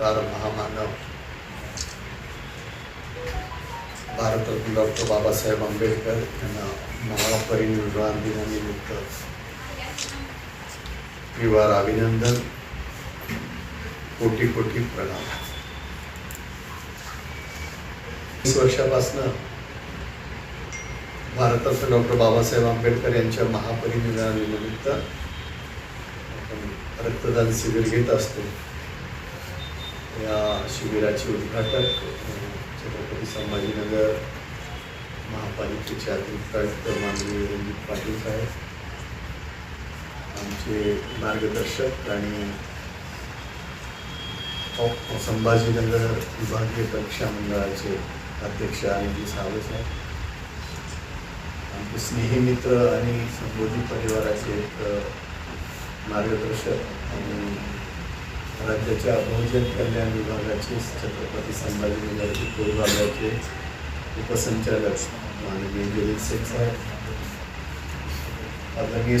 सरकार महामानव भारतरत्न डॉक्टर बाबासाहेब आंबेडकर यांना महापरिनिर्वाण दिनानिमित्त विवार अभिनंदन कोटी कोटी प्रणाम. वीस वर्षापासनं भारतरत्न डॉक्टर बाबासाहेब आंबेडकर यांच्या महापरिनिर्वाणानिमित्त रक्तदान शिबिर घेत असतो. या शिबिराचे उद्घाटक छत्रपती संभाजीनगर महापालिकेचे अतिरिक्त माननीय रणजित पाटील साहेब आमचे मार्गदर्शक आणि संभाजीनगर विभागीय परीक्षा मंडळाचे अध्यक्ष आनंदी सावळे साहेब आमचे स्नेही मित्र आणि संबोधी परिवाराचे एक मार्गदर्शक आणि राज्याच्या बहुजन कल्याण विभागाचे छत्रपती संभाजीनगर विभागाचे उपसंचालक माननीय दिलीप शेख साहेब. आदरणीय